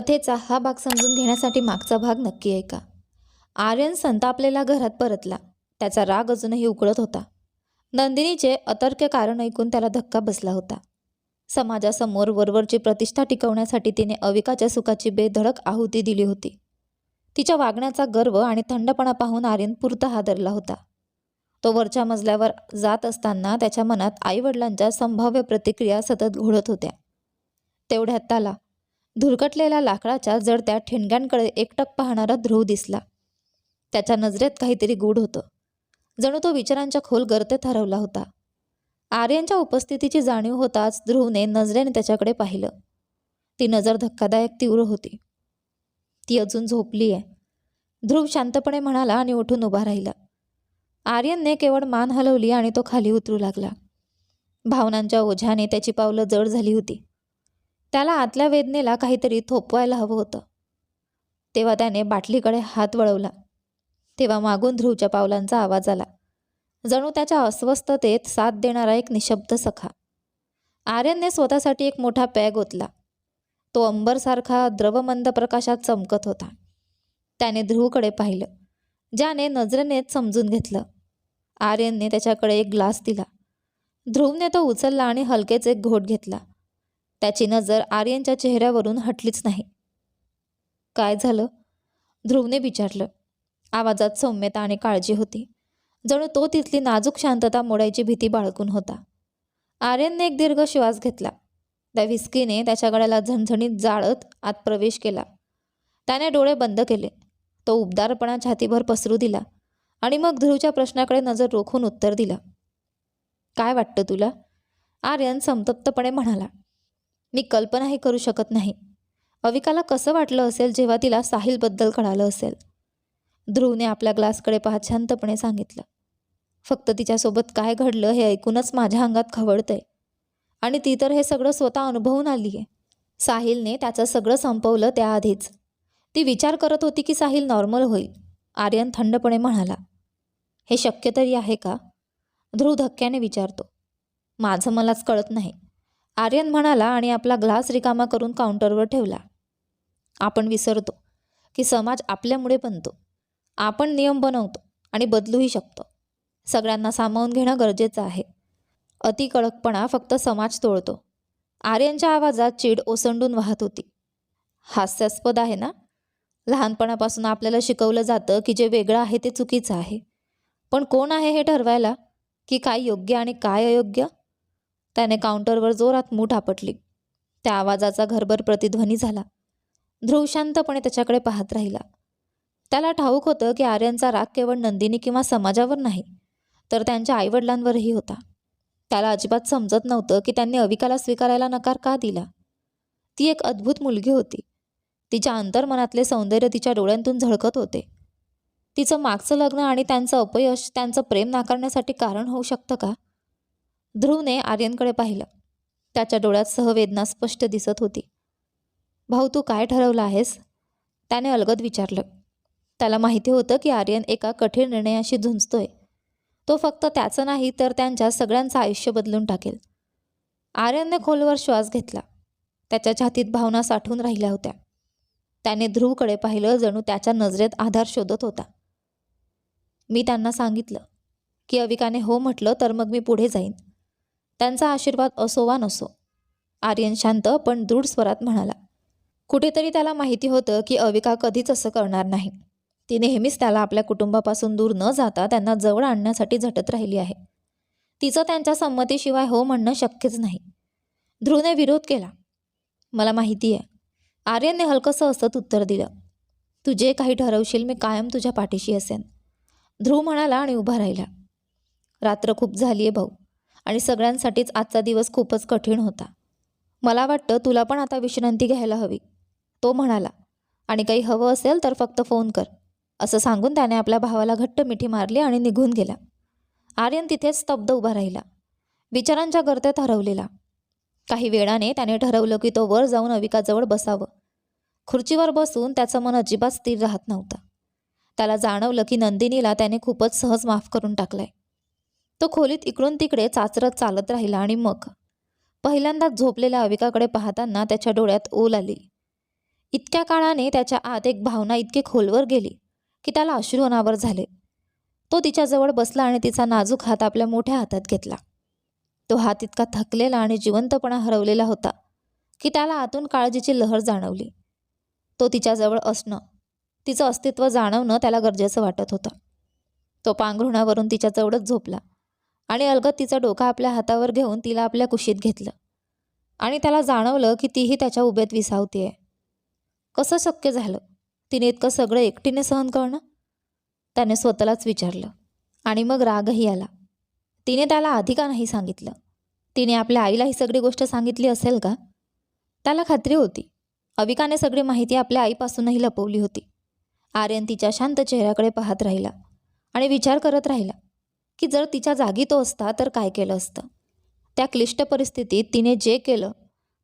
कथेचा हा भाग समजून घेण्यासाठी मागचा भाग नक्की ऐका. आर्यन संतापलेला घरात परतला. त्याचा राग अजूनही उकळत होता. नंदिनीचे अतर्क्य कारण ऐकून त्याला धक्का बसला होता. समाजासमोर वरवरची प्रतिष्ठा टिकवण्यासाठी तिने अविकाच्या सुखाची बेधडक आहुती दिली होती. तिच्या वागण्याचा गर्व आणि थंडपणा पाहून आर्यन पुरता हादरला होता. तो वरच्या मजल्यावर जात असताना त्याच्या मनात आईवडिलांच्या संभाव्य प्रतिक्रिया सतत घोळत होत्या. तेवढ्यात त्याला धुरकटलेल्या लाकडाच्या जडत्या ठिणग्यांकडे एकटक पाहणारा ध्रुव दिसला. त्याच्या नजरेत काहीतरी गूढ होतं. जणू तो विचारांच्या खोल गर्तेत हरवला होता. आर्यनच्या उपस्थितीची जाणीव होताच ध्रुवने नजरेने त्याच्याकडे पाहिलं. ती नजर धक्कादायक तीव्र होती. ती अजून झोपली आहे ध्रुव शांतपणे म्हणाला आणि उठून उभा राहिला. आर्यनने केवळ मान हलवली आणि तो खाली उतरू लागला. भावनांच्या ओझ्याने त्याची पावलं जड झाली होती. त्याला आतल्या वेदनेला काहीतरी थोपवायला हवं होतं. तेव्हा त्याने बाटलीकडे हात वळवला. तेव्हा मागून ध्रुवच्या पावलांचा आवाज आला. जणू त्याच्या अस्वस्थतेत साथ देणारा एक निशब्द सखा. आर्यनने स्वतःसाठी एक मोठा पॅग ओतला. तो अंबरसारखा द्रवमंद प्रकाशात चमकत होता. त्याने ध्रुवकडे पाहिलं. ज्याने नजरेनेच समजून घेतलं. आर्यनने त्याच्याकडे एक ग्लास दिला. ध्रुवने तो उचलला आणि हलकेच एक घोट घेतला. त्याची नजर आर्यनच्या चेहऱ्यावरून हटलीच नाही. काय झालं? ध्रुवने विचारलं. आवाजात सौम्यता आणि काळजी होती. जणू तो तिथली नाजूक शांतता मोडायची भीती बाळगून होता. आर्यनने एक दीर्घ श्वास घेतला. त्या विस्कीने त्याच्या गळ्याला झणझणीत जाळत आत प्रवेश केला. त्याने डोळे बंद केले. तो उबदारपणा छातीभर पसरू दिला आणि मग ध्रुवच्या प्रश्नाकडे नजर रोखून उत्तर दिलं. काय वाटतं तुला? आर्यन संतप्तपणे म्हणाला. मी कल्पनाही करू शकत नाही. अविकाला कसं वाटलं असेल जेव्हा तिला साहिलबद्दल कळालं असेल. ध्रुवने आपल्या ग्लासकडे पाहत शांतपणे सांगितलं. फक्त तिच्यासोबत काय घडलं हे ऐकूनच माझ्या अंगात खवळतंय. आणि ती तर हे सगळं स्वतः अनुभवून आली आहे साहिलने त्याचं सगळं संपवलं त्याआधीच. ती विचार करत होती की साहिल नॉर्मल होईल. आर्यन थंडपणे म्हणाला. हे शक्य तरी आहे का? ध्रुव धक्क्याने विचारतो. माझं मलाच कळत नाही. आर्यन म्हणाला आणि आपला ग्लास रिकामा करून काउंटरवर ठेवला. आपण विसरतो की समाज आपल्यामुळे बनतो. आपण नियम बनवतो आणि बदलूही शकतो. सगळ्यांना सामावून घेणं गरजेचं आहे. अति कडकपणा फक्त समाज तोडतो. आर्यनच्या आवाजात चीड ओसंडून वाहत होती. हास्यास्पद आहे ना? लहानपणापासून आपल्याला शिकवलं जातं की जे वेगळं आहे ते चुकीचं आहे. पण कोण आहे हे ठरवायला? की काय योग्य आणि काय अयोग्य? त्याने काउंटरवर जोरात मूठ आपटली. त्या आवाजाचा घरभर प्रतिध्वनी झाला. ध्रुव शांतपणे त्याच्याकडे पाहत राहिला. त्याला ठाऊक होतं की आर्यांचा राग केवळ नंदिनी किंवा समाजावर नाही तर त्यांच्या आईवडिलांवरही होता. त्याला अजिबात समजत नव्हतं की त्यांनी अविकाला स्वीकारायला नकार का दिला. ती एक अद्भुत मुलगी होती. तिच्या अंतर्मनातले सौंदर्य तिच्या डोळ्यांतून झळकत होते. तिचं मागचं लग्न आणि त्यांचं अपयश त्यांचं प्रेम नाकारण्यासाठी कारण होऊ शकतं का? ध्रुवने आर्यनकडे पाहिलं. त्याच्या डोळ्यात सहवेदना स्पष्ट दिसत होती. भाऊ तू काय ठरवलं आहेस? त्याने अलगद विचारलं. त्याला माहिती होतं की आर्यन एका कठीण निर्णयाशी झुंजतोय. तो फक्त त्याचं नाही तर त्यांच्या सगळ्यांचं आयुष्य बदलून टाकेल. आर्यनने खोलवर श्वास घेतला. त्याच्या छातीत भावना साठून राहिल्या होत्या. त्याने ध्रुवकडे पाहिलं जणू त्याच्या नजरेत आधार शोधत होता. मी त्यांना सांगितलं की अविकाने हो म्हटलं तर मग मी पुढे जाईन. त्यांचा आशीर्वाद असो वा नसो. आर्यन शांत पण दृढ स्वरात म्हणाला कुठेतरी त्याला माहिती होतं की अविका कधीच असं करणार नाही. ती नेहमीच त्याला आपल्या कुटुंबापासून दूर न जाता त्यांना जवळ आणण्यासाठी झटत राहिली आहे. तिचं त्यांच्या संमतीशिवाय हो म्हणणं शक्यच नाही. ध्रुवने विरोध केला. मला माहिती आहे आर्यनने हलकंसं असत उत्तर दिलं. तू जे काही ठरवशील मी कायम तुझ्या पाठीशी असेन. ध्रुव म्हणाला आणि उभा राहिला. रात्र खूप झाली आहे भाऊ. आणि सगळ्यांसाठीच आजचा दिवस खूपच कठीण होता. मला वाटतं तुला पण आता विश्रांती घ्यायला हवी. तो म्हणाला आणि काही हवं असेल तर फक्त फोन कर. असं सांगून त्याने आपल्या भावाला घट्ट मिठी मारली आणि निघून गेला. आर्यन तिथेच स्तब्ध उभा राहिला. विचारांच्या गर्त्यात हरवलेला. काही वेळाने त्याने ठरवलं की तो वर जाऊन अविकाजवळ बसावं. खुर्चीवर बसून त्याचं मन अजिबात स्थिर राहत नव्हतं. त्याला जाणवलं की नंदिनीला त्याने खूपच सहज माफ करून टाकलाय. तो खोलीत इकडून तिकडे चाचरत चालत राहिला आणि मग पहिल्यांदाच झोपलेल्या अविकाकडे पाहताना त्याच्या डोळ्यात ओल आली. इतक्या काळाने त्याच्या आत एक भावना इतकी खोलवर गेली की त्याला अश्रू अनावर झाले. तो तिच्याजवळ बसला आणि तिचा नाजूक हात आपल्या मोठ्या हातात घेतला. तो हात इतका थकलेला आणि जिवंतपणा हरवलेला होता की त्याला आतून काळजीची लहर जाणवली. तो तिच्याजवळ असणं तिचं अस्तित्व जाणवणं त्याला गरजेचं वाटत होतं. तो पांघरुणावरून तिच्याजवळच झोपला. आणि अलगत तिचा डोका आपल्या हातावर घेऊन तिला आपल्या कुशीत घेतलं. आणि त्याला जाणवलं की तीही त्याच्या उभेत विसावतीये. कसं शक्य झालं? तिने इतकं सगळं एकटीने सहन करणं? त्याने स्वतःलाच विचारलं. आणि मग रागही आला. तिने त्याला आधी का नाही सांगितलं. तिने आपल्या आईला ही सगळी गोष्ट सांगितली असेल का? त्याला खात्री होती. अविकाने सगळी माहिती आपल्या आईपासूनही लपवली होती. आर्यन तिच्या शांत चेहऱ्याकडे पाहत राहिला आणि विचार करत राहिला. की जर तिच्या जागी तो असता तर काय केलं असतं? त्या क्लिष्ट परिस्थितीत तिने जे केलं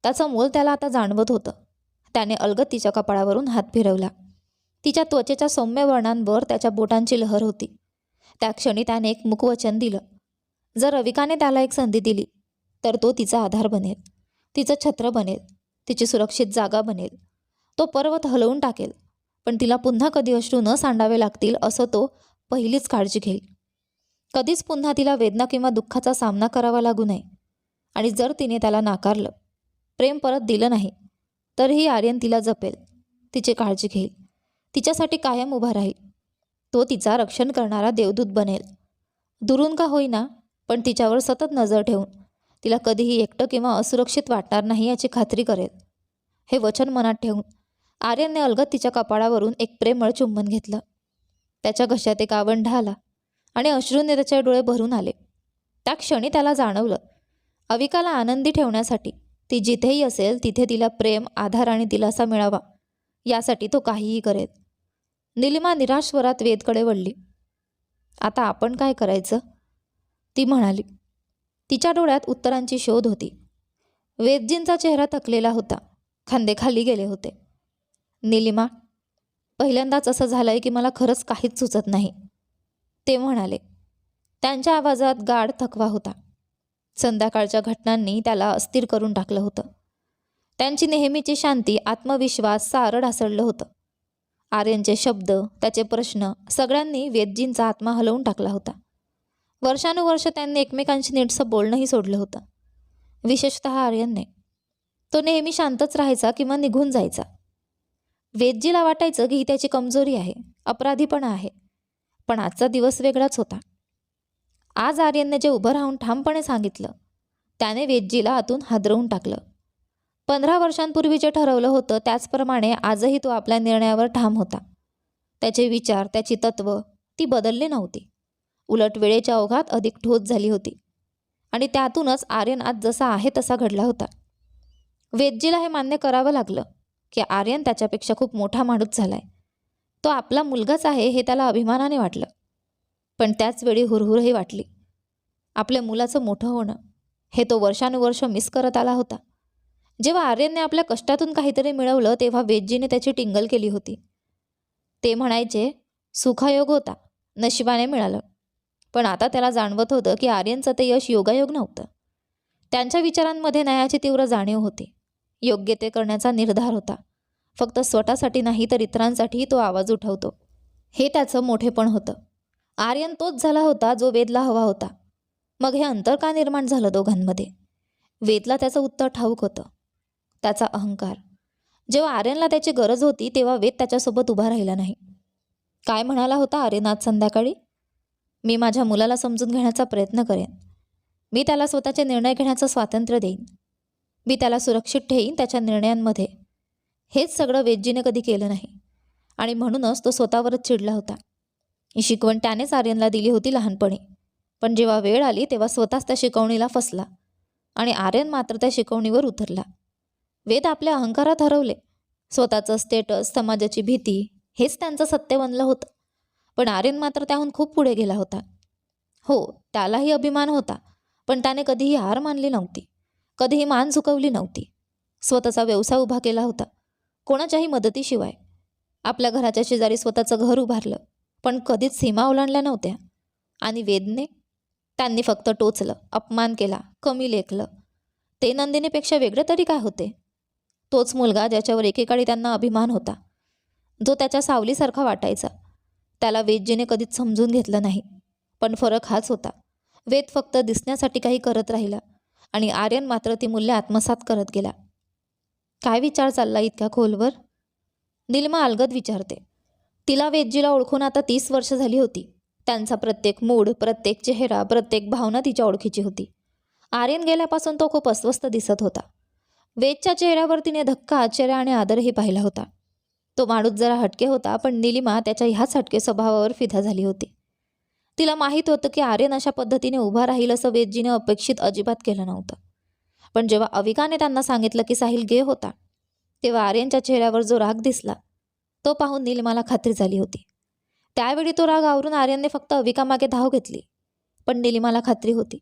त्याचं मोल त्याला आता जाणवत होतं. त्याने अलगत तिच्या कपाळावरून हात फिरवला. तिच्या त्वचेच्या सौम्य वर्णांवर त्याच्या बोटांची लहर होती. त्या क्षणी त्याने एक मुखवचन दिलं. जर रविकाने त्याला एक संधी दिली तर तो तिचा आधार बनेल. तिचं छत्र बनेल. तिची सुरक्षित जागा बनेल. तो पर्वत हलवून टाकेल. पण तिला पुन्हा कधी अश्रू न सांडावे लागतील असं तो पहिलीच काळजी घेईल. कधीच पुन्हा तिला वेदना किंवा दुःखाचा सामना करावा लागू नये. आणि जर तिने त्याला नाकारलं प्रेम परत दिलं नाही तरीही आर्यन तिला जपेल तिची काळजी घेईल तिच्यासाठी कायम उभा राहील. तो तिचा रक्षण करणारा देवदूत बनेल. दुरून का होईना पण तिच्यावर सतत नजर ठेवून तिला कधीही एकटं किंवा असुरक्षित वाटणार नाही याची खात्री करेल. हे वचन मनात ठेवून आर्यनने अलगत तिच्या कपाळावरून एक प्रेमळ चुंबन घेतलं. त्याच्या घशात एक आवंढा आला. आणि अश्रूने त्याचे डोळे भरून आले. त्या क्षणी त्याला जाणवलं. अविकाला आनंदी ठेवण्यासाठी ती जिथेही असेल तिथे तिला प्रेम आधार आणि दिलासा मिळावा यासाठी तो काहीही करेल. निलिमा निराश्वरात वेदकडे वळली. आता आपण काय करायचं? ती म्हणाली. तिच्या डोळ्यात उत्तरांची शोध होती. वेदजींचा चेहरा थकलेला होता. खांदे खाली गेले होते. निलिमा पहिल्यांदाच असं झालंय की मला खरंच काहीच सुचत नाही. ते म्हणाले त्यांच्या आवाजात गाढ थकवा होता. संध्याकाळच्या घटनांनी त्याला अस्थिर करून टाकलं होतं. त्यांची नेहमीची शांती आत्मविश्वास सारं ढासळलं होतं. आर्यनचे शब्द त्याचे प्रश्न सगळ्यांनी वेदजींचा आत्मा हलवून टाकला होता. वर्षानुवर्ष त्यांनी एकमेकांशी नीटसं बोलणंही सोडलं होतं. विशेषतः आर्यनने. तो नेहमी शांतच राहायचा किंवा निघून जायचा. वेदजीला वाटायचं की ही त्याची कमजोरी आहे अपराधीपणा आहे. पण आजचा दिवस वेगळाच होता. आज आर्यनने जे उभं राहून ठामपणे सांगितलं त्याने वेदजीला आतून हादरवून टाकलं. पंधरा वर्षांपूर्वी जे ठरवलं होतं त्याचप्रमाणे आजही तो आपल्या निर्णयावर ठाम होता. त्याचे विचार त्याची तत्त्व ती बदलली नव्हती. उलट वेळेच्या ओघात अधिक ठोस झाली होती. आणि त्यातूनच आर्यन आज जसा आहे तसा घडला होता. वेदजीला हे मान्य करावं लागलं की आर्यन त्याच्यापेक्षा खूप मोठा माणूस झालाय. तो आपला मुलगाच आहे हे त्याला अभिमानाने वाटलं. पण त्याचवेळी हुरहुरही वाटली. आपल्या मुलाचं मोठं होणं हे तो वर्षानुवर्ष मिस करत आला होता. जेव्हा आर्यनने आपल्या कष्टातून काहीतरी मिळवलं तेव्हा वेदजीने त्याची टिंगल केली होती. ते म्हणायचे सुखायोग होता नशिबाने मिळालं. पण आता त्याला जाणवत होतं की आर्यनचं ते यश योगायोग नव्हतं. त्यांच्या विचारांमध्ये न्यायाची तीव्र जाणीव होती. योग्य ते करण्याचा निर्धार होता. फक्त स्वतःसाठी नाही तर इतरांसाठीही तो आवाज उठवतो. हे त्याचं मोठेपण होतं. आर्यन तोच झाला होता जो वेदला हवा होता. मग हे अंतर का निर्माण झालं दोघांमध्ये? वेदला त्याचं उत्तर ठाऊक होतं. त्याचा अहंकार. जेव्हा आर्यनला त्याची गरज होती तेव्हा वेद त्याच्यासोबत उभा राहिला नाही. काय म्हणाला होता आर्यन आज संध्याकाळी? मी माझ्या मुलाला समजून घेण्याचा प्रयत्न करेन. मी त्याला स्वतःचे निर्णय घेण्याचं स्वातंत्र्य देईन. मी त्याला सुरक्षित ठेईन त्याच्या निर्णयांमध्ये. हेच सगळं वेदजीने कधी केलं नाही. आणि म्हणूनच तो स्वतःवरच चिडला होता. ही शिकवण त्यानेच आर्यनला दिली होती लहानपणी. पण जेव्हा वेळ आली तेव्हा स्वतःच त्या शिकवणीला फसला आणि आर्यन मात्र त्या शिकवणीवर उतरला. वेद आपल्या अहंकारात हरवले. स्वतःचं स्टेटस समाजाची भीती हेच त्यांचं सत्य बनलं होतं. पण आर्यन मात्र त्याहून खूप पुढे गेला होता. हो त्यालाही अभिमान होता पण त्याने कधीही हार मानली नव्हती. कधीही मान झुकवली नव्हती. स्वतःचा व्यवसाय उभा केला होता. कोणाच्याही मदतीशिवाय. आपल्या घराच्या शेजारी स्वतःचं घर उभारलं पण कधीच सीमा ओलांडल्या नव्हत्या. आणि वेदने त्यांनी फक्त टोचलं अपमान केला कमी लेखलं. ते नंदिनीपेक्षा वेगळं तरी काय होते? तोच मुलगा ज्याच्यावर एकेकाळी त्यांना अभिमान होता. जो त्याच्या सावलीसारखा वाटायचा. त्याला वेदजीने कधीच समजून घेतलं नाही. पण फरक हाच होता. वेद फक्त दिसण्यासाठी काही करत राहिला. आणि आर्यन मात्र ती मूल्य आत्मसात करत गेला. काय विचार चालला इतक्या खोलवर? निलिमा अलगद विचारते. तिला वेदजीला ओळखून आता तीस वर्ष झाली होती. त्यांचा प्रत्येक मूड प्रत्येक चेहरा प्रत्येक भावना तिच्या ओळखीची होती. आर्यन गेल्यापासून तो खूप अस्वस्थ दिसत होता. वेदच्या चेहऱ्यावर तिने धक्का आश्चर्य आणि आदरही पाहिला होता. तो माणूस जरा हटके होता पण निलिमा त्याच्या ह्याच हटके स्वभावावर फिदा झाली होती. तिला माहीत होतं की आर्यन अशा पद्धतीने उभा राहील असं वेदजीने अपेक्षित अजिबात केलं नव्हतं. पण जेव्हा अविकाने त्यांना सांगितलं की साहिल गे होता तेव्हा आर्यनच्या चेहऱ्यावर जो राग दिसला तो पाहून निलिमाला खात्री झाली होती. त्यावेळी तो राग आवरून आर्यनने फक्त अविकामागे धाव घेतली पण निलिमाला खात्री होती.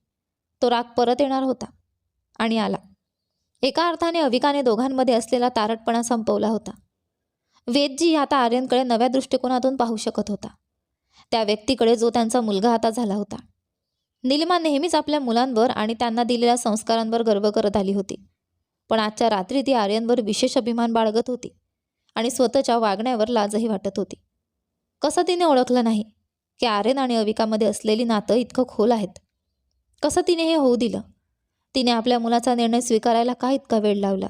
तो राग परत येणार होता आणि आला. एका अर्थाने अविकाने दोघांमध्ये असलेला तारटपणा संपवला होता. वेदजी आता आर्यनकडे नव्या दृष्टिकोनातून पाहू शकत होता. त्या व्यक्तीकडे जो त्यांचा मुलगा आता झाला होता निलिमा नेहमीच आपल्या मुलांवर आणि त्यांना दिलेल्या संस्कारांवर गर्व करत आली होती. पण आजच्या रात्री ती आर्यनवर विशेष अभिमान बाळगत होती आणि स्वतःच्या वागण्यावर लाजही वाटत होती. कसं तिने ओळखलं नाही की आर्यन आणि अविकामध्ये असलेली नातं इतकं खोल आहेत? कसं तिने हे होऊ दिलं? तिने आपल्या मुलाचा निर्णय स्वीकारायला का इतका वेळ लावला?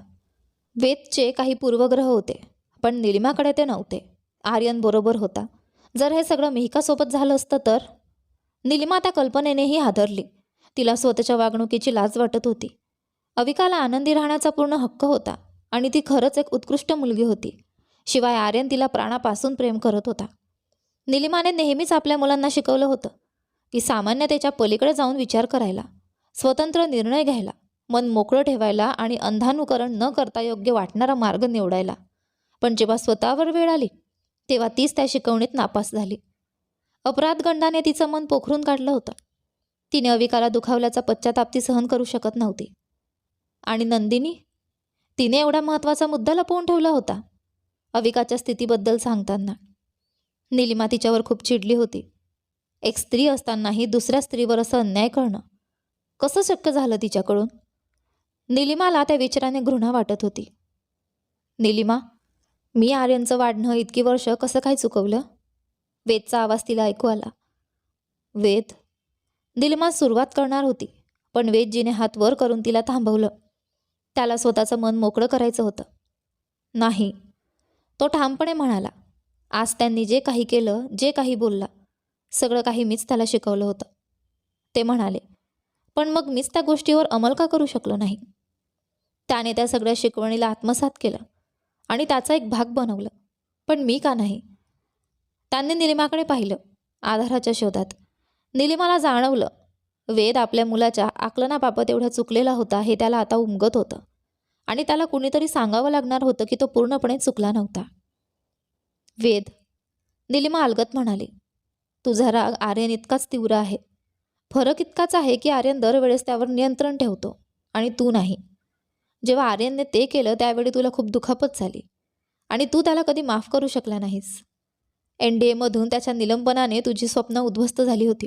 वेदचे काही पूर्वग्रह होते पण निलिमाकडे ते नव्हते. आर्यन बरोबर होता. जर हे सगळं मिहिकासोबत झालं असतं तर? निलिमा त्या कल्पनेनेही हादरली. तिला स्वतःच्या वागणुकीची लाज वाटत होती. अविकाला आनंदी राहण्याचा पूर्ण हक्क होता आणि ती खरंच एक उत्कृष्ट मुलगी होती. शिवाय आर्यन तिला प्राणापासून प्रेम करत होता. निलिमाने नेहमीच आपल्या मुलांना शिकवलं होतं की सामान्यतेच्या पलीकडे जाऊन विचार करायला स्वतंत्र निर्णय घ्यायला मन मोकळं ठेवायला आणि अंधानुकरण न करता योग्य वाटणारा मार्ग निवडायला. पण जेव्हा स्वतःवर वेळ आली तेव्हा तीच त्या शिकवणीत नापास झाली. अपराधगंडाने तिचं मन पोखरून काढलं होतं. तिने अविकाला दुखावल्याचा पश्चाताप ती सहन करू शकत नव्हती. आणि नंदिनी? तिने एवढा महत्त्वाचा मुद्दा लपवून ठेवला होता? अविकाच्या स्थितीबद्दल सांगताना. निलिमा तिच्यावर खूप चिडली होती. एक स्त्री असतानाही दुसऱ्या स्त्रीवर असं अन्याय करणं कसं शक्य झालं तिच्याकडून? निलिमाला त्या विचाराने घृणा वाटत होती. निलिमा मी आर्यनचं वाढणं इतकी वर्ष कसं काय चुकवलं? वेदचा आवाज तिला ऐकू आला. वेद? दिलमा सुरुवात करणार होती पण वेदजीने हात वर करून तिला थांबवलं. त्याला स्वतःचं मन मोकळं करायचं होतं. नाही. तो ठामपणे म्हणाला आज त्यांनी जे काही केलं जे काही बोलला सगळं काही मीच त्याला शिकवलं होतं. ते म्हणाले पण मग मीच त्या गोष्टीवर अंमल का करू शकलो नाही? त्याने त्या सगळ्या शिकवणीला आत्मसात केलं आणि त्याचा एक भाग बनवलं. पण मी का नाही? त्यांनी निलिमाकडे पाहिलं आधाराच्या शोधात. निलिमाला जाणवलं वेद आपल्या मुलाच्या आकलनाबाबत एवढा चुकलेला होता हे त्याला आता उमगत होतं. आणि त्याला कुणीतरी सांगावं लागणार होतं की तो पूर्णपणे चुकला नव्हता. वेद निलिमा अलगत म्हणाली तुझा राग आर्यन इतकाच तीव्र आहे. फरक इतकाच आहे की आर्यन दरवेळेस त्यावर नियंत्रण ठेवतो आणि तू नाही. जेव्हा आर्यनने ते केलं त्यावेळी तुला खूप दुखापत झाली आणि तू त्याला कधी माफ करू शकला नाहीस. एन डी एमधून त्याच्या निलंबनाने तुझी स्वप्न उद्ध्वस्त झाली होती.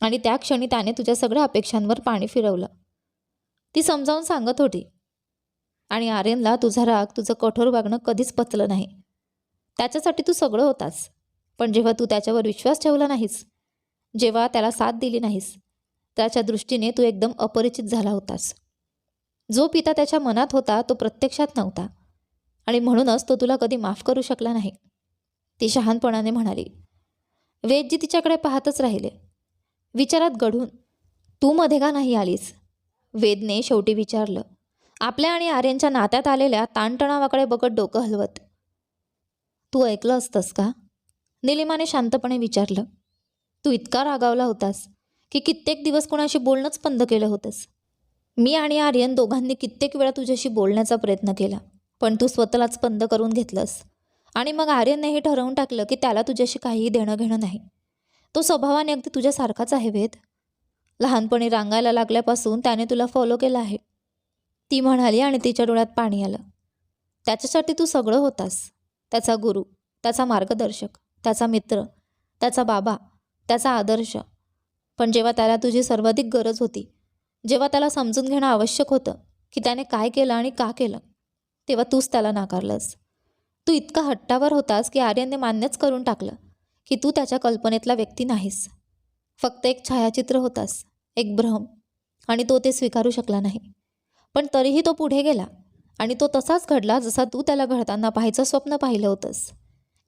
आणि त्या क्षणी त्याने तुझ्या सगळ्या अपेक्षांवर पाणी फिरवलं. ती समजावून सांगत होती आणि आर्यनला तुझा राग तुझं कठोर वागणं कधीच पचलं नाही. त्याच्यासाठी तू सगळं होतास. पण जेव्हा तू त्याच्यावर विश्वास ठेवला नाहीस जेव्हा त्याला साथ दिली नाहीस त्याच्या दृष्टीने तू एकदम अपरिचित झाला होतास. जो पिता त्याच्या मनात होता तो प्रत्यक्षात नव्हता. आणि म्हणूनच तो तुला कधी माफ करू शकला नाही. ती शहानपणाने म्हणाली वेदजी तिच्याकडे पाहतच राहिले. विचारात घडून तू मध्ये का नाही आलीस? वेदने शेवटी विचारलं आपल्या आणि आर्यनच्या नात्यात आलेल्या ताणतणावाकडे बघत डोकं हलवत. तू ऐकलं असतंस का? निलिमाने शांतपणे विचारलं तू इतका रागावला होतास की कित्येक दिवस कोणाशी बोलणंच बंद केलं होतंस. मी आणि आर्यन दोघांनी कित्येक वेळा तुझ्याशी बोलण्याचा प्रयत्न केला पण तू स्वतःलाच बंद करून घेतलंस. आणि मग आर्यनने हे ठरवून टाकलं की त्याला तुझ्याशी काहीही देणं घेणं नाही. तो स्वभावाने अगदी तुझ्यासारखाच आहे वेद. लहानपणी रांगायला लागल्यापासून त्याने तुला फॉलो केला आहे. ती म्हणाली आणि तिच्या डोळ्यात पाणी आलं. त्याच्यासाठी तू सगळं होतास. त्याचा गुरु त्याचा मार्गदर्शक त्याचा मित्र त्याचा बाबा त्याचा आदर्श. पण जेव्हा त्याला तुझी सर्वाधिक गरज होती जेव्हा त्याला समजून घेणं आवश्यक होतं की त्याने काय केलं आणि का केलं तेव्हा तूच त्याला नाकारलंस. तू इतका हट्टावर होतास की आर्यनने मान्यच करून टाकलं की तू त्याच्या कल्पनेतला व्यक्ती नाहीस. फक्त एक छायाचित्र होतास एक भ्रम आणि तो ते स्वीकारू शकला नाही. पण तरीही तो पुढे गेला आणि तो तसाच घडला जसा तू त्याला घडताना पाहायचं स्वप्न पाहिलं होतंस.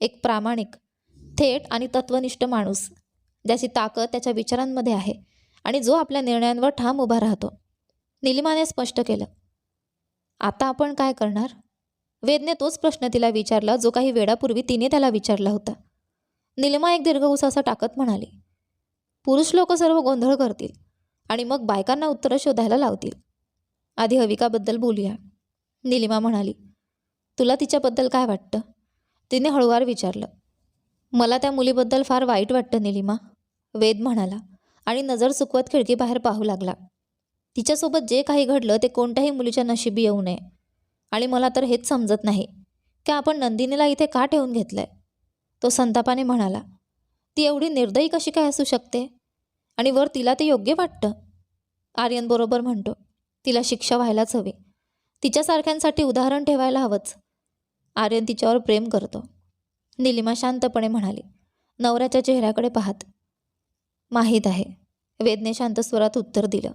एक प्रामाणिक थेट आणि तत्वनिष्ठ माणूस ज्याची ताकद त्याच्या विचारांमध्ये आहे आणि जो आपल्या निर्णयांवर ठाम उभा राहतो. निलिमाने स्पष्ट केलं आता आपण काय करणार? वेदने तोच प्रश्न तिला विचारला जो काही वेळापूर्वी तिने त्याला विचारला होता. निलिमा एक दीर्घ उसासा टाकत म्हणाली पुरुष लोक सर्व गोंधळ करतील आणि मग बायकांना उत्तरं शोधायला लावतील. आधी हविकाबद्दल बोलूया. निलिमा म्हणाली तुला तिच्याबद्दल काय वाटतं? तिने हळूवार विचारलं मला त्या मुलीबद्दल फार वाईट वाटतं निलिमा. वेद म्हणाला आणि नजर चुकवत खिडकीबाहेर पाहू लागला. तिच्यासोबत जे काही घडलं ते कोणत्याही मुलीच्या नशिबी येऊ नये. आणि मला तर हेच समजत नाही. की आपण नंदिनीला इथे का ठेवून घेतलंय? तो संतापाने म्हणाला ती एवढी निर्दयी कशी काय असू शकते? आणि वर तिला ते योग्य वाटतं? आर्यन बरोबर म्हणतो तिला शिक्षा व्हायलाच हवी. तिच्यासारख्यांसाठी उदाहरण ठेवायला हवंच. आर्यन तिच्यावर प्रेम करतो. निलिमा शांतपणे म्हणाली नवऱ्याच्या चेहऱ्याकडे पाहत. माहीत आहे. वेदने शांत स्वरात उत्तर दिलं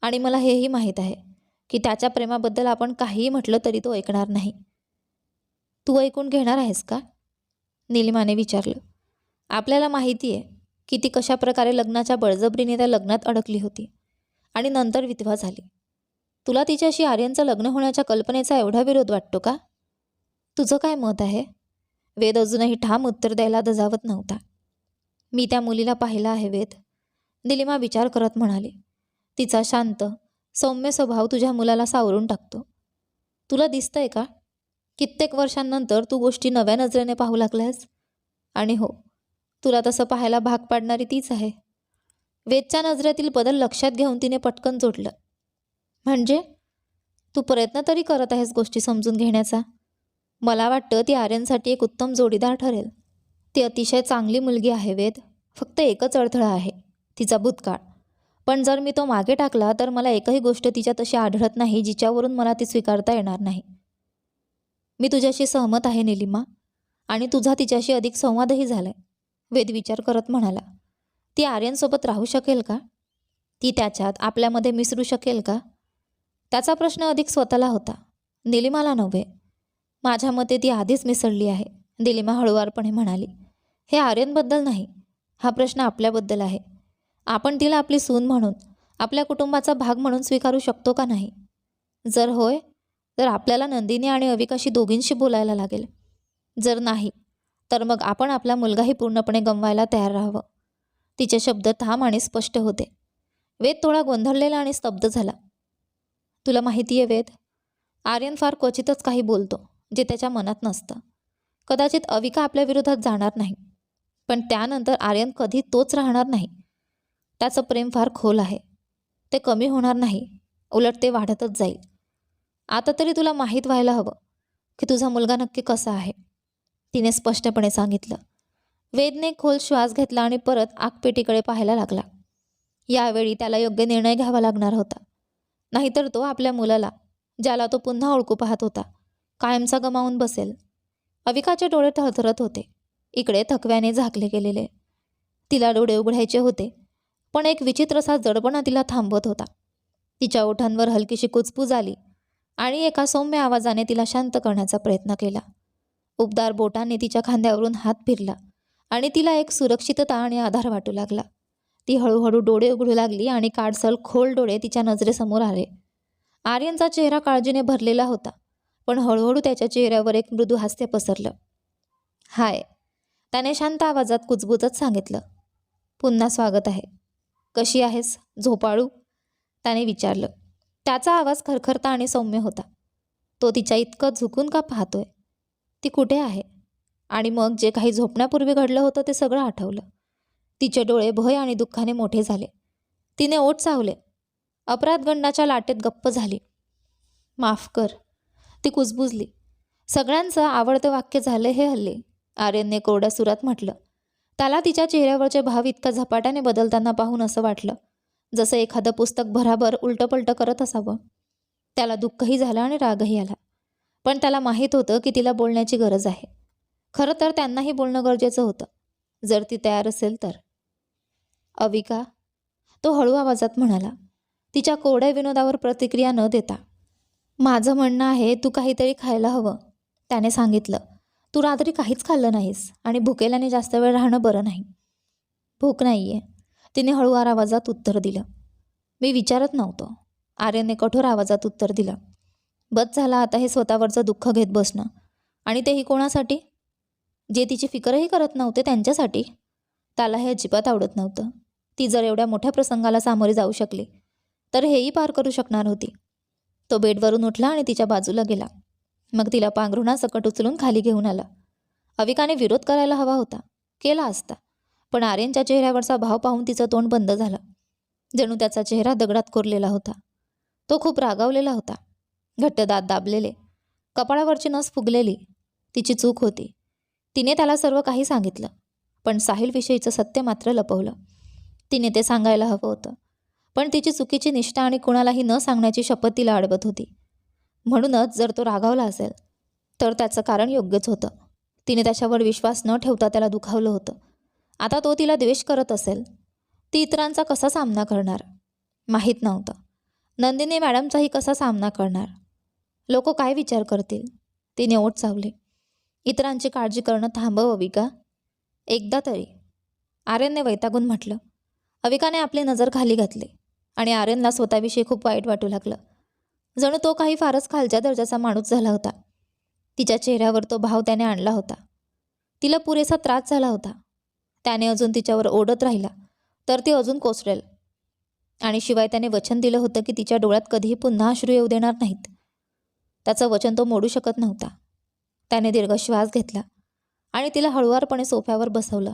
आणि मला हेही माहीत आहे. की त्याच्या प्रेमाबद्दल आपण काहीही म्हटलं तरी तो ऐकणार नाही. तू ऐकून घेणार आहेस का? निलिमाने विचारलं. आपल्याला माहिती आहे की ती कशा प्रकारे लग्नाच्या बळजबरीने त्या लग्नात अडकली होती आणि नंतर विधवा झाली. तुला तिच्याशी आर्यनचं लग्न होण्याच्या कल्पनेचा एवढा विरोध वाटतो का? तुझं काय मत आहे? वेद अजूनही ठाम उत्तर द्यायला दजावत नव्हता. मी त्या मुलीला पाहिला आहे वेद. निलिमा विचार करत म्हणाली. तिचा शांत सौम्य स्वभाव तुझ्या मुलाला सावरून टाकतो. तुला दिसतंय का? कित्येक वर्षांनंतर तू गोष्टी नव्या नजरेने पाहू लागल्यास? आणि हो तुला तसं पाहायला भाग पाडणारी तीच आहे. वेदच्या नजरेतील बदल लक्षात घेऊन तिने पटकन जोडलं. म्हणजे? तू प्रयत्न तरी करत आहेस गोष्टी समजून घेण्याचा? मला वाटतं ती आर्यनसाठी एक उत्तम जोडीदार ठरेल. ती अतिशय चांगली मुलगी आहे वेद. फक्त एकच अडथळा आहे. तिचा भूतकाळ. पण जर मी तो मागे टाकला तर मला एकही गोष्ट तिच्यात अशी आढळत नाही जिच्यावरून मला ती स्वीकारता येणार नाही. मी तुझ्याशी सहमत आहे निलिमा. आणि तुझा तिच्याशी अधिक संवादही झालाय. वेद विचार करत म्हणाला ती आर्यनसोबत राहू शकेल का? ती त्याच्यात आपल्यामध्ये मिसळू शकेल का? त्याचा प्रश्न अधिक स्वतःला होता. निलिमाला नव्हे. माझ्या मते ती आधीच मिसळली आहे निलिमा हळुवारपणे म्हणाली. हे आर्यनबद्दल नाही. हा प्रश्न आपल्याबद्दल आहे. आपण तिला आपली सून म्हणून आपल्या कुटुंबाचा भाग म्हणून स्वीकारू शकतो का नाही? जर होय तर आपल्याला नंदिनी आणि अविकाशी दोघींशी बोलायला लागेल. जर नाही तर मग आपण आपला मुलगाही पूर्णपणे गमवायला तयार राहावं. तिचे शब्द ठाम आणि स्पष्ट होते. वेद थोडा गोंधळलेला आणि स्तब्ध झाला. तुला माहिती आहे वेद? आर्यन फार क्वचितच काही बोलतो जे त्याच्या मनात नसतं. कदाचित अविका आपल्या विरोधात जाणार नाही. पण त्यानंतर आर्यन कधी तोच राहणार नाही. त्याचं प्रेम फार खोल आहे. ते कमी होणार नाही. उलट ते वाढतच जाईल. आता तरी तुला माहीत व्हायला हवं की तुझा मुलगा नक्की कसा आहे. तिने स्पष्टपणे सांगितलं. वेदने खोल श्वास घेतला आणि परत आगपेटीकडे पाहायला लागला. यावेळी त्याला योग्य निर्णय घ्यावा लागणार होता. नाहीतर तो आपल्या मुलाला ज्याला तो पुन्हा ओळखू पाहत होता कायमचा गमावून बसेल. अविकाचे डोळे थरथरत होते. इकडे थकव्याने झाकले गेलेले. तिला डोळे उघडायचे होते. पण एक विचित्रसा जडपणा तिला थांबवत होता. तिच्या ओठांवर हलकीशी कुचपूज आली आणि एका सौम्य आवाजाने तिला शांत करण्याचा प्रयत्न केला. उबदार बोटाने तिच्या खांद्यावरून हात फिरला आणि तिला एक सुरक्षितता आणि आधार वाटू लागला. ती हळूहळू डोळे उघडू लागली आणि काडसल खोल डोळे तिच्या नजरेसमोर आले. आर्यनचा चेहरा काळजीने भरलेला होता पण हळूहळू त्याच्या चेहऱ्यावर एक मृदू हास्य पसरलं. हाय त्याने शांत आवाजात कुजबुजत सांगितलं. पुन्हा स्वागत आहे. कशी आहेस? झोपाळू? त्याने विचारलं. त्याचा आवाज खरखरता आणि सौम्य होता. तो तिच्या इतकं झुकून का पाहतोय? ती कुठे आहे? आणि मग जे काही झोपण्यापूर्वी घडलं होतं ते सगळं आठवलं. तिचे डोळे भय आणि दुःखाने मोठे झाले. तिने ओठ चावले. अपराधगंडाच्या लाटेत गप्प झाली. माफ कर. ती कुजबुजली. सगळ्यांचं आवडतं वाक्य झालं हे हल्ले. आर्यनने कोरड्या सुरात म्हटलं त्याला तिच्या चेहऱ्यावरचे भाव इतका झपाट्याने बदलताना पाहून असं वाटलं जसं एखादं पुस्तक भराभर उलटंपलटं करत असावं. त्याला दुःखही झालं आणि रागही आला. पण त्याला माहीत होतं की तिला बोलण्याची गरज आहे. खरं तर त्यांनाही बोलणं गरजेचं होतं. जर ती तयार असेल तर. अविका तो हळू आवाजात म्हणाला तिच्या कोड्या विनोदावर प्रतिक्रिया न देता. माझं म्हणणं आहे तू काहीतरी खायला हवं. त्याने सांगितलं तू रात्री काहीच खाल्लं नाहीस आणि भुकेल्याने जास्त वेळ राहणं बरं नाही. भूक नाही आहे तिने हळूवार आवाजात उत्तर दिलं. मी विचारत नव्हतो. आर्यने कठोर आवाजात उत्तर दिलं. बस झाला आता हे स्वतःवरचं दुःख घेत बसणं. आणि तेही कोणासाठी? जे तिची फिकरही करत नव्हते त्यांच्यासाठी? त्याला हे अजिबात आवडत नव्हतं. ती जर एवढ्या मोठ्या प्रसंगाला सामोरे जाऊ शकली तर हेही पार करू शकणार होती. तो बेडवरून उठला आणि तिच्या बाजूला गेला. मग तिला पांघरुणासकट उचलून खाली घेऊन आला. अविकाने विरोध करायला हवा होता. केला असता. पण आर्यनच्या चेहऱ्यावरचा भाव पाहून तिचं तोंड बंद झालं. जणू त्याचा चेहरा दगडात कोरलेला होता. तो खूप रागावलेला होता. घट्ट दात दाबलेले. कपाळावरची नस फुगलेली. तिची चूक होती. तिने त्याला सर्व काही सांगितलं. पण साहिलविषयीचं सत्य मात्र लपवलं. तिने ते सांगायला हवं होतं. पण तिची चुकीची निष्ठा आणि कुणालाही न सांगण्याची शपथ तिला अडवत होती. म्हणूनच जर तो रागावला असेल तर त्याचं कारण योग्यच होतं. तिने त्याच्यावर विश्वास न ठेवता त्याला दुखावलं होतं. आता तो तिला द्वेष करत असेल ती इतरांचा कसा सामना करणार? माहीत नव्हतं. नंदिनी मॅडमचाही कसा सामना करणार? लोक काय विचार करतील? तिने ओठ चावली. इतरांची काळजी करणं थांबव का? एकदा तरी. आर्यनने वैतागून म्हटलं. अविकाने आपली नजर खाली घातली आणि आर्यनला स्वतःविषयी खूप वाईट वाटू लागलं. जणू तो काही फारच खालच्या दर्जाचा माणूस झाला होता. तिच्या चेहऱ्यावर तो भाव त्याने आणला होता. तिला पुरेसा त्रास झाला होता. त्याने अजून तिच्यावर ओढत राहिला तर ती अजून कोसळेल. आणि शिवाय त्याने वचन दिलं होतं की तिच्या डोळ्यात कधीही पुन्हा अश्रू येऊ देणार नाहीत. त्याचं वचन तो मोडू शकत नव्हता. त्याने दीर्घ श्वास घेतला आणि तिला हळुवारपणे सोफ्यावर बसवलं.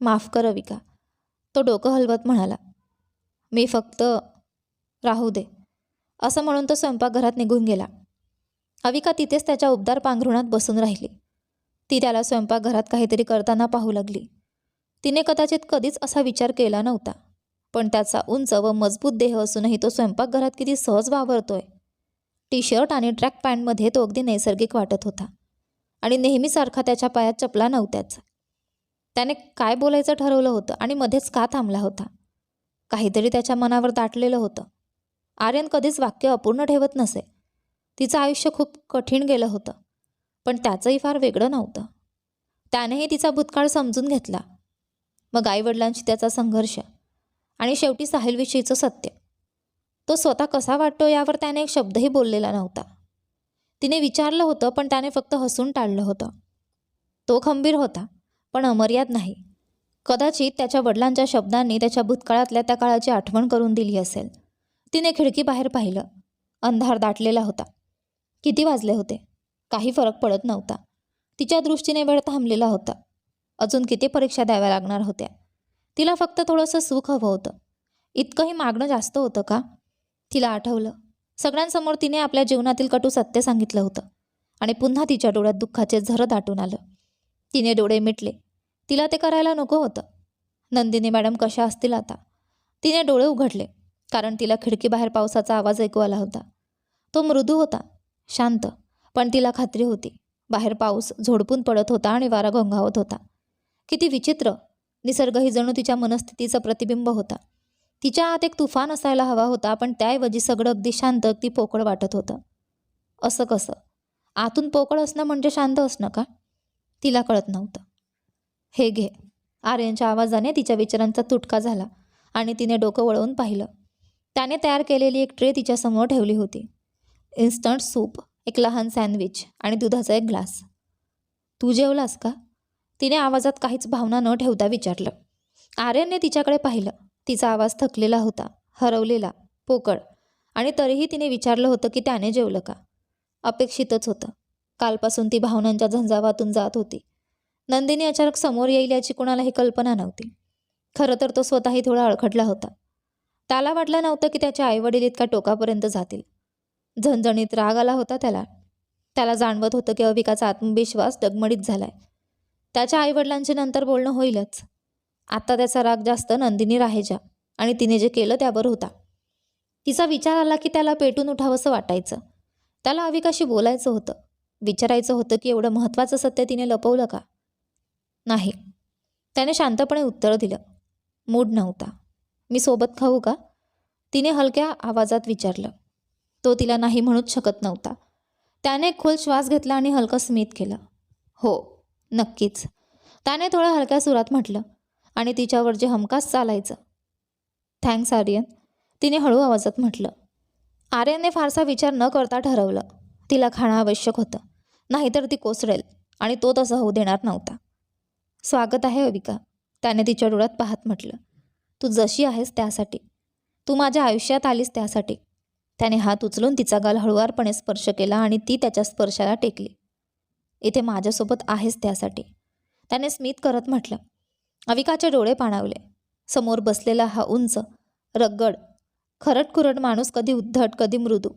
माफ कर अविका. तो डोकं हलवत म्हणाला. मी फक्त राहू दे. असं म्हणून तो स्वयंपाकघरात निघून गेला. अविका तिथेच त्याच्या उबदार पांघरुणात बसून राहिली. ती त्याला स्वयंपाकघरात काहीतरी करताना पाहू लागली. तिने कदाचित कधीच असा विचार केला नव्हता पण त्याचा उंच व मजबूत देह असूनही तो स्वयंपाकघरात किती सहज वावरतोय. टी शर्ट आणि ट्रॅक पॅन्टमध्ये तो अगदी नैसर्गिक वाटत होता आणि नेहमीसारखा त्याच्या पायात चपला नव्हत्याच. त्याने काय बोलायचं ठरवलं होतं आणि मध्येच का थांबला होता? काहीतरी त्याच्या मनावर दाटलेलं होतं. आर्यन कधीच वाक्य अपूर्ण ठेवत नसे. तिचं आयुष्य खूप कठीण गेलं होतं पण त्याचंही फार वेगळं नव्हतं. त्यानेही तिचा भूतकाळ समजून घेतला. मग आईवडिलांशी त्याचा संघर्ष आणि शेवटी साहिलविषयीचं सत्य. तो स्वतः कसा वाटतो यावर त्याने एक शब्दही बोललेला नव्हता. तिने विचारलं होतं पण त्याने फक्त हसून टाळलं होतं. तो खंबीर होता पण अमर्याद नाही. कदाचित त्याच्या वडिलांच्या शब्दांनी त्याच्या भूतकाळातल्या त्या काळाची आठवण करून दिली असेल. तिने खिडकीबाहेर पाहिलं. अंधार दाटलेला होता. किती वाजले होते? काही फरक पडत नव्हता. तिच्या दृष्टीने वेळ थांबलेला होता. अजून किती परीक्षा द्याव्या लागणार होत्या? तिला फक्त थोडंसं सुख हवं होतं. इतकंही मागणं जास्त होतं का? तिला आठवलं. सगळ्यांसमोर तिने आपल्या जीवनातील कटू सत्य सांगितलं होतं. आणि पुन्हा तिच्या डोळ्यात दुःखाचे झर दाटून आलं. तिने डोळे मिटले. तिला ते करायला नको होतं. नंदिनी मॅडम कशा असतील आता? तिने डोळे उघडले. कारण तिला खिडकीबाहेर पावसाचा आवाज ऐकू आला होता. तो मृदू होता शांत पण तिला खात्री होती. बाहेर पाऊस झोडपून पडत होता आणि वारा घोंघावत होता. किती विचित्र निसर्ग ही जणू तिच्या मनस्थितीचं प्रतिबिंब होता. तिच्या आत एक तुफान असायला हवा होता पण त्याऐवजी सगळं अगदी शांत अगदी पोकळ वाटत होतं. असं कसं? आतून पोकळ असणं म्हणजे शांत असणं का? तिला कळत नव्हतं. हे घे. आर्यनच्या आवाजाने तिच्या विचारांचा तुटका झाला आणि तिने डोकं वळवून पाहिलं. त्याने तयार केलेली एक ट्रे तिच्यासमोर ठेवली होती. इन्स्टंट सूप एक लहान सँडविच आणि दुधाचा एक ग्लास तू जेवलास का? तिने आवाजात काहीच भावना न ठेवता विचारलं. आर्यनने तिच्याकडे पाहिलं. तिचा आवाज थकलेला होता हरवलेला पोकळ आणि तरीही तिने विचारलं होतं की त्याने जेवलं का. अपेक्षितच होतं. कालपासून ती भावनांच्या झंझावातून जात होती. नंदिनी अचानक समोर येईल याची कुणालाही कल्पना नव्हती. खरं तर तो स्वतःही थोडा अडखडला होता. त्याला वाटलं नव्हतं की त्याच्या आईवडील इतका टोकापर्यंत जातील. झणझणीत राग आला होता त्याला. त्याला जाणवत होतं की अविकाचा आत्मविश्वास डगमडीत झालाय. त्याच्या आईवडिलांचे नंतर बोलणं होईलच. आत्ता त्याचा राग जास्त नंदिनी राहेजा आणि तिने जे केलं त्यावर होता. तिचा विचार आला की त्याला पेटून उठावंसं वाटायचं. त्याला अविकाशी बोलायचं होतं. विचारायचं होतं की एवढं महत्त्वाचं सत्य तिने लपवलं का? नाही. त्याने शांतपणे उत्तर दिलं. मूड नव्हता. मी सोबत खाऊ का? तिने हलक्या आवाजात विचारलं. तो तिला नाही म्हणूच शकत नव्हता. त्याने खोल श्वास घेतला आणि हलकं स्मित केलं. हो नक्कीच. त्याने थोड्या हलक्या सुरात म्हटलं आणि तिच्यावर जे हमखास चालायचं. थँक्स आर्यन. तिने हळू आवाजात म्हटलं. आर्यनने फारसा विचार न करता ठरवलं. तिला खाणं आवश्यक होतं. नाहीतर ती कोसळेल आणि तो तसं होऊ देणार नव्हता. स्वागत आहे अविका. त्याने तिच्या डोळ्यात पाहत म्हटलं. तू जशी आहेस त्यासाठी. तू माझ्या आयुष्यात आलीस त्यासाठी. त्याने हात उचलून तिचा गाल हळुवारपणे स्पर्श केला आणि ती त्याच्या स्पर्शाला टेकली. इथे माझ्यासोबत आहेस त्यासाठी. त्याने स्मित करत म्हटलं. अविकाचे डोळे पाणावले. समोर बसलेला हा उंच रगड खरटखुरट माणूस कधी उद्धट कधी मृदू.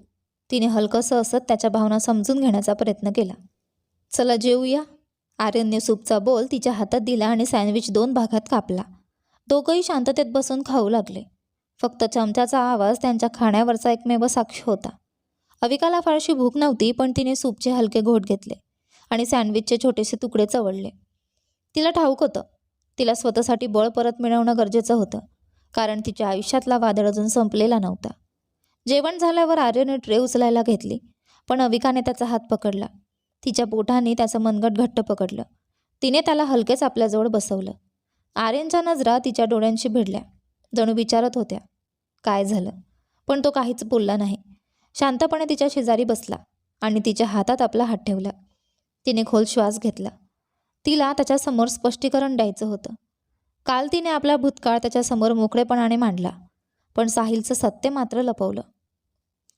तिने हलकंसं असत त्याच्या भावना समजून घेण्याचा प्रयत्न केला. चला जेऊया. आर्यनने सूपचा बोल तिच्या हातात दिला आणि सँडविच दोन भागात कापला. दोघंही शांततेत बसून खाऊ लागले. फक्त चमच्याचा आवाज त्यांच्या खाण्यावरचा एकमेव साक्ष होता. अविकाला फारशी भूक नव्हती पण तिने सूपचे हलके घोट घेतले आणि सँडविचचे छोटेसे तुकडे चवळले. तिला ठाऊक होतं. तिला स्वतःसाठी बळ परत मिळवणं गरजेचं होतं कारण तिच्या आयुष्यातला वादळ अजून संपलेला नव्हता. जेवण झाल्यावर आर्यने ट्रे उचलायला घेतली पण अविकाने त्याचा हात पकडला. तिच्या बोटाने त्याचं मनगट घट्ट पकडलं. तिने त्याला हलकेच आपल्याजवळ बसवलं. आर्यनच्या नजरा तिच्या डोळ्यांशी भिडल्या. जणू विचारत होत्या काय झालं? पण तो काहीच बोलला नाही. शांतपणे तिच्या शेजारी बसला आणि तिच्या हातात आपला हात ठेवला. तिने खोल श्वास घेतला. तिला त्याच्यासमोर स्पष्टीकरण द्यायचं होतं. काल तिने आपला भूतकाळ त्याच्यासमोर मोकळेपणाने मांडला पण साहिलचं सत्य मात्र लपवलं.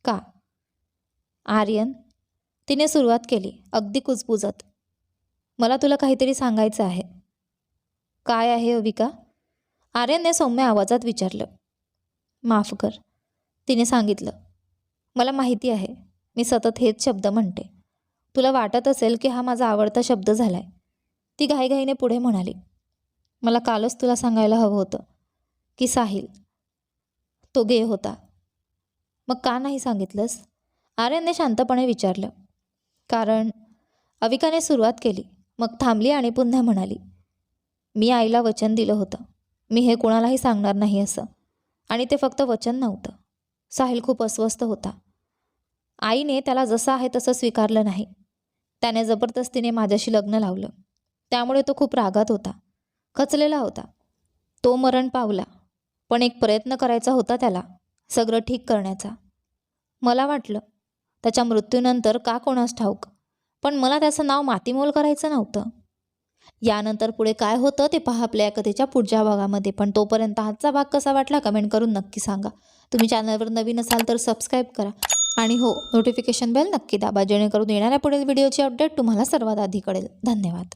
का? आर्यन. तिने सुरुवात केली अगदी कुजबुजत. मला तुला काहीतरी सांगायचं आहे. काय आहे अविका? आर्यनने सौम्य आवाजात विचारलं. माफ कर तिने सांगितलं. मला माहिती आहे मी सतत हेच शब्द म्हणते. तुला वाटत असेल की हा माझा आवडता शब्द झाला आहे ती घाईघाईने पुढे म्हणाली. मला कालच तुला सांगायला हवं होतं की साहिल तो गे होता. मग का नाही सांगितलंस? आर्यनने शांतपणे विचारलं. कारण अविकाने सुरुवात केली. मग थांबली आणि पुन्हा म्हणाली. मी आईला वचन दिलं होतं. मी हे कोणालाही सांगणार नाही असं. आणि ते फक्त वचन नव्हतं. साहिल खूप अस्वस्थ होता. आईने त्याला जसं आहे तसं स्वीकारलं नाही. त्याने जबरदस्तीने माझ्याशी लग्न लावलं. त्यामुळे तो खूप रागात होता. खचलेला होता. तो मरण पावला. पण एक प्रयत्न करायचा होता त्याला. सगळं ठीक करण्याचा. मला वाटलं त्याच्या मृत्यूनंतर का कोणास ठाऊक? पण मला त्याचं नाव मातीमोल करायचं नव्हतं. यानंतर पुढे काय होतं ते पहा आपल्या कथेच्या पुढच्या भागामध्ये. पण तोपर्यंत आजचा भाग कसा वाटला कमेंट करून नक्की सांगा. तुम्ही चॅनलवर नवीन असाल तर सबस्क्राईब करा. आणि हो नोटिफिकेशन बेल नक्की दाबा जेणेकरून येणाऱ्या पुढील व्हिडिओची अपडेट तुम्हाला सर्वात आधी कळेल धन्यवाद.